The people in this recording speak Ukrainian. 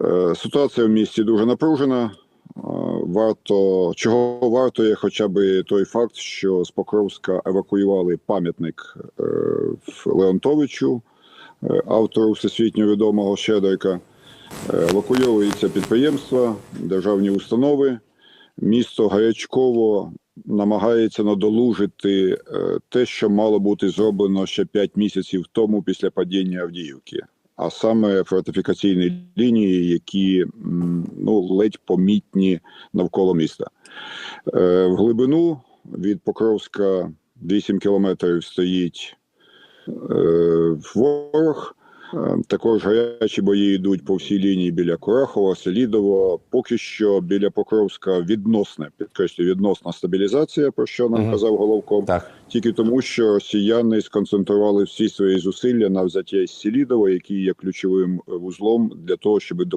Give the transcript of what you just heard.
Е, Ситуація в місті дуже напружена. Е, Варто чого вартує хоча б той факт, що з Покровська евакуювали пам'ятник е, Леонтовичу, автору всесвітньо відомого Щедрика. Евакуйовуються підприємства, державні установи. Місто гарячково намагається надолужити те, що мало бути зроблено ще 5 місяців тому після падіння Авдіївки, а саме фортифікаційні лінії, які ну ледь помітні навколо міста. Е, В глибину від Покровська 8 кілометрів стоїть е, ворог. Е, Також гарячі бої йдуть по всій лінії біля Курахова, Селідово. Поки що біля Покровська відносне, підкреслю, відносна стабілізація, про що нам угу. казав головком, Так. тільки тому, що росіяни сконцентрували всі свої зусилля на взяття з Селідова, який є ключовим вузлом для того, щоб